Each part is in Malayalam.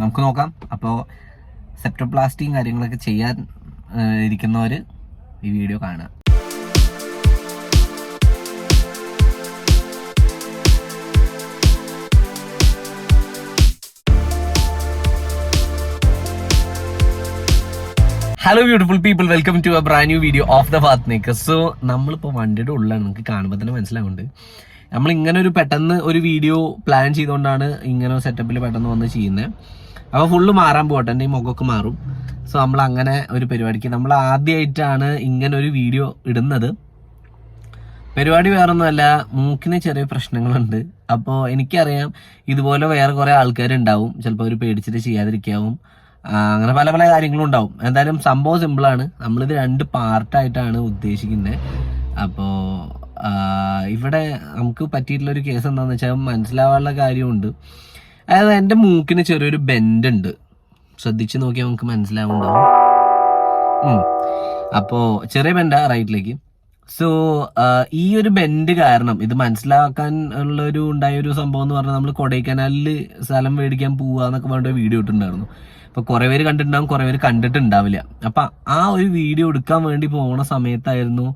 നമുക്ക് നോക്കാം അപ്പോൾ സെപ്റ്റോപ്ലാസ്റ്റിയും കാര്യങ്ങളൊക്കെ ചെയ്യാൻ ഇരിക്കുന്നവർ ഈ വീഡിയോ കാണുക. Hello beautiful people welcome to a brand new video of the path maker so നമ്മളിപ്പോൾ വണ്ടിയുടെ ഉള്ളിലാണ് നിങ്ങൾക്ക് കാണുമ്പോൾ തന്നെ മനസ്സിലാവുന്നുണ്ട്. നമ്മൾ ഇങ്ങനെ ഒരു പെട്ടെന്ന് ഒരു വീഡിയോ പ്ലാൻ ചെയ്തുകൊണ്ടാണ് ഇങ്ങനെ സെറ്റപ്പിൽ പെട്ടെന്ന് വന്ന് ചെയ്യുന്നത്. അപ്പോൾ ഫുള്ള് മാറാൻ പോകട്ടെ. എന്റെ ഈ മുഖമൊക്കെ മാറും. സോ നമ്മൾ അങ്ങനെ ഒരു പരിപാടിക്ക് നമ്മൾ ആദ്യമായിട്ടാണ് ഇങ്ങനെ ഒരു വീഡിയോ ഇടുന്നത്. പരിപാടി വേറൊന്നുമല്ല മൂക്കിന് ചെറിയ പ്രശ്നങ്ങളുണ്ട്. അപ്പോൾ എനിക്കറിയാം ഇതുപോലെ വേറെ കുറേ ആൾക്കാരുണ്ടാവും. ചിലപ്പോൾ അവർ പേടിച്ചിട്ട് ചെയ്യാതിരിക്കാവും. അങ്ങനെ പല പല കാര്യങ്ങളും ഉണ്ടാവും. എന്തായാലും സംഭവം സിമ്പിളാണ് നമ്മളിത് രണ്ട് പാർട്ടായിട്ടാണ് ഉദ്ദേശിക്കുന്നത് അപ്പോൾ ഇവിടെ നമുക്ക് പറ്റിയിട്ടുള്ള ഒരു കേസ് എന്താണെന്ന് വെച്ചാൽ മനസ്സിലാവാനുള്ള കാര്യമുണ്ട്. അതായത് എന്റെ മൂക്കിന് ചെറിയൊരു ബെൻഡ് ഉണ്ട്. ശ്രദ്ധിച്ച് നോക്കിയാൽ നമുക്ക് മനസ്സിലാവുണ്ടാവും. അപ്പോൾ അപ്പോ ചെറിയ ബെൻഡാ റൈറ്റിലേക്ക് സോ ഈ ഒരു ബെൻഡ് കാരണം ഇത് മനസ്സിലാക്കാൻ ഉള്ള ഒരു ഉണ്ടായ ഒരു സംഭവം എന്ന് പറഞ്ഞാൽ നമ്മൾ കൊടൈക്കനാലിൽ സ്ഥലം മേടിക്കാൻ പോവുക എന്നൊക്കെ പറഞ്ഞിട്ട് വീഡിയോ ഇട്ടിട്ടുണ്ടായിരുന്നു. അപ്പൊ കുറെ പേര് കണ്ടിട്ടുണ്ടാവും കുറെ പേര് കണ്ടിട്ടുണ്ടാവില്ല. അപ്പൊ ആ ഒരു വീഡിയോ എടുക്കാൻ വേണ്ടി പോണ സമയത്തായിരുന്നു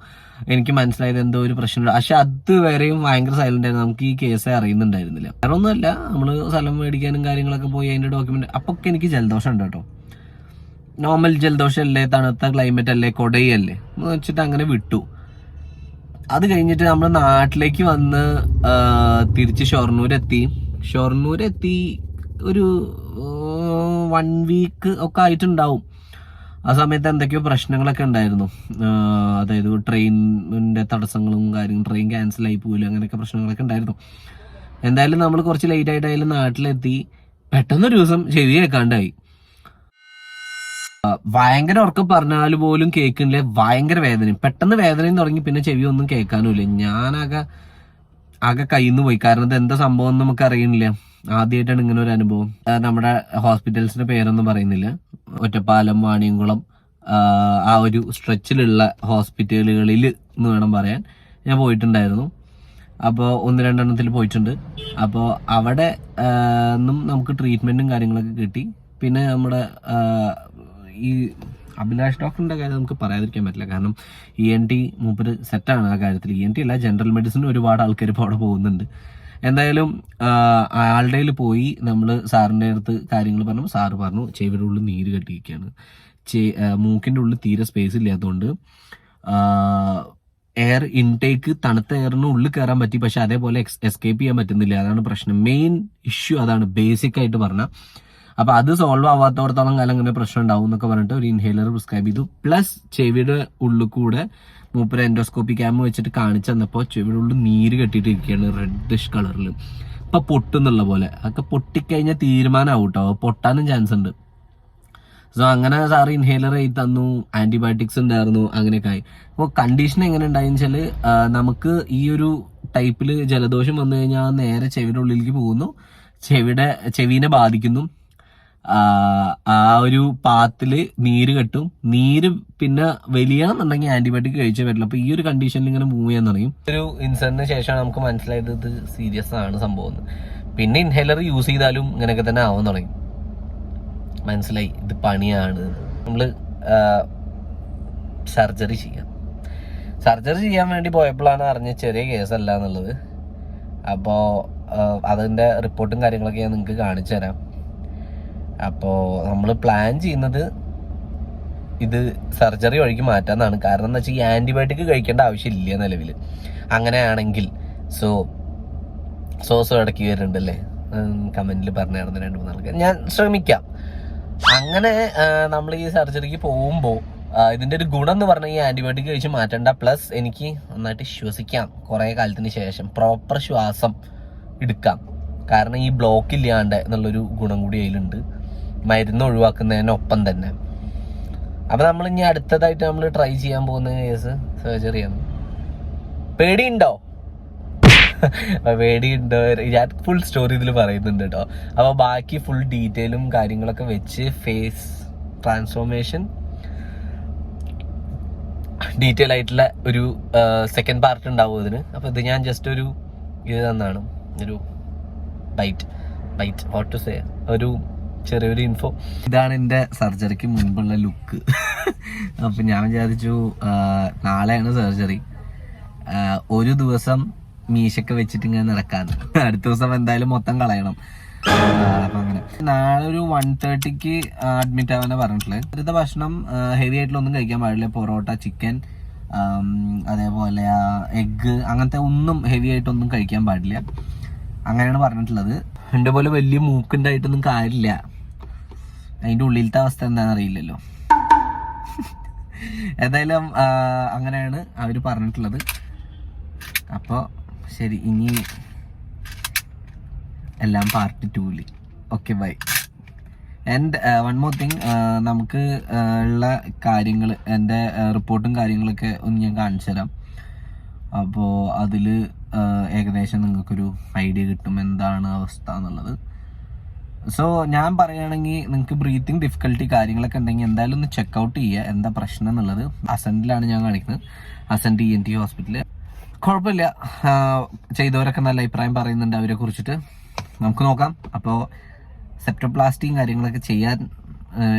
എനിക്ക് മനസ്സിലായത് എന്തോ ഒരു പ്രശ്നമുണ്ട്. പക്ഷെ അതുവരെയും ഭയങ്കര സൈലന്റ് ആയിരുന്നു. നമുക്ക് ഈ കേസ് അറിയുന്നുണ്ടായിരുന്നില്ല. വേറെ ഒന്നുമല്ല നമ്മൾ സ്ഥലം മേടിക്കാനും കാര്യങ്ങളൊക്കെ പോയി അതിന്റെ ഡോക്യുമെന്റ് അപ്പൊ ഒക്കെ എനിക്ക് ജലദോഷം ഉണ്ട് കേട്ടോ. നോർമൽ ജലദോഷം അല്ലേ തണുത്ത ക്ലൈമറ്റ് അല്ലേ കൊടയല്ലേ എന്ന് വെച്ചിട്ട് അങ്ങനെ വിട്ടു. അത് കഴിഞ്ഞിട്ട് നമ്മൾ നാട്ടിലേക്ക് വന്ന് തിരിച്ച് ഷൊർണൂരെത്തി. ഷൊർണൂരെത്തി ഒരു വൺ വീക്ക് ഒക്കെ ആയിട്ടുണ്ടാവും. ആ സമയത്ത് എന്തൊക്കെയോ പ്രശ്നങ്ങളൊക്കെ ഉണ്ടായിരുന്നു. അതായത് ട്രെയിനിന്റെ തടസ്സങ്ങളും കാര്യങ്ങളും ട്രെയിൻ ക്യാൻസൽ ആയി പോലും അങ്ങനെയൊക്കെ പ്രശ്നങ്ങളൊക്കെ ഉണ്ടായിരുന്നു. എന്തായാലും നമ്മൾ കുറച്ച് ലേറ്റ് ആയിട്ടായാലും നാട്ടിലെത്തി. പെട്ടെന്നൊരു ദിവസം ചെവി കേൾക്കാണ്ടായി. ഭയങ്കര ഉറക്കം പറഞ്ഞാൽ പോലും കേൾക്കുന്നില്ല ഭയങ്കര വേദനയും. പെട്ടെന്ന് വേദനയും തുടങ്ങി പിന്നെ ചെവി ഒന്നും കേൾക്കാനുമില്ല. ഞാനാകെ ആകെ കയ്യിന്ന് പോയി. കാരണം ഇത് എന്താ സംഭവം എന്ന് നമുക്ക് അറിയുന്നില്ല ആദ്യമായിട്ടാണ് ഇങ്ങനെ ഒരു അനുഭവം. നമ്മുടെ ഹോസ്പിറ്റൽസിന്റെ പേരൊന്നും പറയുന്നില്ല. ഒറ്റപ്പാലം വാണിയംകുളം ആ, ഒരു സ്ട്രെച്ചിലുള്ള ഹോസ്പിറ്റലുകളിൽ എന്ന് വേണം പറയാൻ. ഞാൻ പോയിട്ടുണ്ടായിരുന്നു. അപ്പോൾ ഒന്ന് രണ്ടെണ്ണത്തിൽ പോയിട്ടുണ്ട്. അപ്പോൾ അവിടെ നിന്നും നമുക്ക് ട്രീറ്റ്മെന്റും കാര്യങ്ങളൊക്കെ കിട്ടി. പിന്നെ നമ്മുടെ ഈ അഭിലാഷ് ഡോക്ടറിന്റെ കാര്യം നമുക്ക് പറയാതിരിക്കാൻ പറ്റില്ല. കാരണം ഇ എൻ ടി മൂപ്പര് സെറ്റാണ് ആ കാര്യത്തിൽ ഇ എൻ ടി അല്ല ജനറൽ മെഡിസിൻ ഒരുപാട് ആൾക്കാർ ഇപ്പോൾ അവിടെ പോകുന്നുണ്ട്. എന്തായാലും ആളുടെ പോയി നമ്മൾ സാറിന്റെ അടുത്ത് കാര്യങ്ങൾ പറഞ്ഞു. സാറ് പറഞ്ഞു ചെവിയുടെ ഉള്ളിൽ നീര് കെട്ടിയിരിക്കുകയാണ് ചേ മൂക്കിന്റെ ഉള്ളിൽ തീരെ സ്പേസ് ഇല്ലാത്തതുകൊണ്ട് എയർ ഇൻടേക്ക് തണുത്ത എയറിന് ഉള്ളിൽ കയറാൻ പറ്റി. പക്ഷെ അതേപോലെ എക്സ് എസ്കേപ്പ് ചെയ്യാൻ പറ്റുന്നില്ല. അതാണ് പ്രശ്നം. മെയിൻ ഇഷ്യൂ അതാണ്. ബേസിക് ആയിട്ട് പറഞ്ഞാൽ അപ്പൊ അത് സോൾവ് ആവാത്തോടത്തോളം കാലം ഇങ്ങനെ പ്രശ്നം ഉണ്ടാവും എന്നൊക്കെ പറഞ്ഞിട്ട് ഒരു ഇൻഹേലർ പ്രിസ്ക്രൈബ് ചെയ്തു. പ്ലസ് ചെവിയുടെ ഉള്ളിൽ കൂടെ മൂപ്പര് എൻഡോസ്കോപ്പി ക്യാമ്പ് വെച്ചിട്ട് കാണിച്ചു തന്നപ്പോൾ ചെവിയുടെ ഉള്ളിൽ നീര് കെട്ടിയിട്ടിരിക്കുകയാണ് റെഡിഷ് കളറിൽ ഇപ്പൊ പൊട്ടുന്നുള്ള പോലെ. അതൊക്കെ പൊട്ടിക്കഴിഞ്ഞാൽ തീരുമാനമാവും കേട്ടോ പൊട്ടാനും ചാൻസ് ഉണ്ട്. സോ അങ്ങനെ സാറ് ഇൻഹേലർ എഴുതി തന്നു ആന്റിബയോട്ടിക്സ് ഉണ്ടായിരുന്നു അങ്ങനെയൊക്കെ ആയി. അപ്പോൾ കണ്ടീഷൻ എങ്ങനെ ഉണ്ടായെന്ന് വെച്ചാൽ നമുക്ക് ഈ ഒരു ടൈപ്പിൽ ജലദോഷം വന്നു കഴിഞ്ഞാൽ നേരെ ചെവിയുടെ ഉള്ളിലേക്ക് പോകുന്നു. ചെവിയുടെ ചെവിനെ ബാധിക്കുന്നു. ആ, ഒരു പാത്തിൽ നീര് കെട്ടും. നീര് പിന്നെ വലിയണമെന്നുണ്ടെങ്കിൽ ആന്റിബയോട്ടിക് കഴിച്ചേ പറ്റില്ല അപ്പൊ ഈ ഒരു കണ്ടീഷനിൽ ഇങ്ങനെ മൂവ് ചെയ്യാൻ തുടങ്ങി. ഒരു ഇൻസിഡന്റിന് ശേഷമാണ് നമുക്ക് മനസ്സിലായത് ഇത് സീരിയസ് ആണ് സംഭവം പിന്നെ ഇൻഹേലർ യൂസ് ചെയ്താലും ഇങ്ങനെയൊക്കെ തന്നെ ആവാൻ തുടങ്ങി. മനസ്സിലായി ഇത് പണിയാണ് നമ്മൾ സർജറി ചെയ്യാം. സർജറി ചെയ്യാൻ വേണ്ടി പോയപ്പോഴാണ് അറിഞ്ഞ ചെറിയ കേസല്ല എന്നുള്ളത്. അപ്പോൾ അതിന്റെ റിപ്പോർട്ടും കാര്യങ്ങളൊക്കെ ഞാൻ നിങ്ങൾക്ക് കാണിച്ചു തരാം അപ്പോൾ നമ്മൾ പ്ലാൻ ചെയ്യുന്നത് ഇത് സർജറി വഴിക്ക് മാറ്റാന്നാണ്. കാരണം എന്താ വെച്ചാൽ ഈ ആന്റിബയോട്ടിക് കഴിക്കേണ്ട ആവശ്യമില്ല നിലവിൽ അങ്ങനെയാണെങ്കിൽ സോ സോസോ ഇടയ്ക്ക് വരുന്നുണ്ടല്ലേ? കമന്റിൽ പറഞ്ഞായിരുന്നു രണ്ട് മൂന്ന് ആൾക്കാർ ഞാൻ ശ്രമിക്കാം. അങ്ങനെ നമ്മൾ ഈ സർജറിക്ക് പോകുമ്പോൾ ഇതിന്റെ ഒരു ഗുണം എന്ന് പറഞ്ഞാൽ ഈ ആന്റിബയോട്ടിക് കഴിച്ച് മാറ്റേണ്ട. പ്ലസ് എനിക്ക് നന്നായിട്ട് ശ്വസിക്കാം. കുറേ കാലത്തിന് ശേഷം പ്രോപ്പർ ശ്വാസം എടുക്കാം. കാരണം ഈ ബ്ലോക്ക് ഇല്ലാണ്ട് എന്നുള്ളൊരു ഗുണം കൂടി അതിലുണ്ട്. മരുന്ന് ഒഴിവാക്കുന്നതിനൊപ്പം തന്നെ. അപ്പൊ നമ്മൾ ഇനി അടുത്തതായിട്ട് നമ്മൾ ട്രൈ ചെയ്യാൻ പോകുന്ന കേസ് സർജറിയാണ് പേടിയുണ്ടോ? പേടി പേടിയുണ്ടോ? ഞാൻ ഫുൾ സ്റ്റോറി ഇതിൽ പറയുന്നുണ്ട് കേട്ടോ അപ്പൊ ബാക്കി ഫുൾ ഡീറ്റെയിലും കാര്യങ്ങളൊക്കെ വെച്ച് ഫേസ് ട്രാൻസ്ഫോർമേഷൻ ഡീറ്റെയിൽ ആയിട്ടുള്ള ഒരു സെക്കൻഡ് പാർട്ട് ഉണ്ടാവും ഇതിന് അപ്പൊ ഇത് ഞാൻ ജസ്റ്റ് ഒരു ഇത് തന്നാണ്. ഒരു byte byte what to say ഒരു ചെറിയൊരു ഇൻഫോ ഇതാണ് എന്റെ സർജറിക്ക് മുൻപുള്ള ലുക്ക് അപ്പം ഞാൻ വിചാരിച്ചു നാളെയാണ് സർജറി ഒരു ദിവസം മീശൊക്കെ വെച്ചിട്ട് ഇങ്ങനെ നടക്കാൻ. അടുത്ത ദിവസം എന്തായാലും മൊത്തം കളയണം. അങ്ങനെ. നാളെ ഒരു വൺ തേർട്ടിക്ക് അഡ്മിറ്റ് ആവാൻ പറഞ്ഞിട്ടുള്ളത്. അടുത്ത ഭക്ഷണം ഹെവി ആയിട്ടുള്ളൊന്നും കഴിക്കാൻ പാടില്ല. പൊറോട്ട ചിക്കൻ അതേപോലെ എഗ്ഗ് അങ്ങനത്തെ ഒന്നും ഹെവി ആയിട്ടൊന്നും കഴിക്കാൻ പാടില്ല. അങ്ങനെയാണ് പറഞ്ഞിട്ടുള്ളത്. എന്റെ പോലെ വലിയ മൂക്കുണ്ടായിട്ടൊന്നും കാര്യമില്ല. അതിന്റെ ഉള്ളിലത്തെ അവസ്ഥ എന്താണെന്ന് അറിയില്ലല്ലോ എന്തായാലും അങ്ങനെയാണ് അവർ പറഞ്ഞിട്ടുള്ളത്. അപ്പോൾ ശരി ഇനി എല്ലാം part tool okay bye and one more thing നമുക്ക് ഉള്ള കാര്യങ്ങൾ എന്റെ റിപ്പോർട്ടും കാര്യങ്ങളൊക്കെ ഒന്ന് ഞാൻ കാണിച്ചു തരാം. അപ്പോൾ അതിൽ ഏകദേശം നിങ്ങൾക്കൊരു ഐഡിയ കിട്ടും. എന്താണ് അവസ്ഥ എന്നുള്ളത്. സോ ഞാൻ പറയുകയാണെങ്കിൽ നിങ്ങൾക്ക് ബ്രീത്തിങ് ഡിഫിക്കൽട്ടി കാര്യങ്ങളൊക്കെ ഉണ്ടെങ്കിൽ എന്തായാലും ഒന്ന് ചെക്ക് ഔട്ട് ചെയ്യുക. എന്താ പ്രശ്നം എന്നുള്ളത്. അസന്റിലാണ് ഞാൻ കാണിക്കുന്നത്. അസന്റ് ഇ എൻ ടി ഹോസ്പിറ്റലിൽ കുഴപ്പമില്ല. ചെയ്തവരൊക്കെ നല്ല അഭിപ്രായം പറയുന്നുണ്ട് അവരെ കുറിച്ചിട്ട്. നമുക്ക് നോക്കാം. അപ്പോൾ സെപ്റ്റോപ്ലാസ്റ്റിയും കാര്യങ്ങളൊക്കെ ചെയ്യാൻ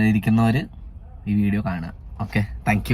ഇരിക്കുന്നവർ ഈ വീഡിയോ കാണുക. Okay thank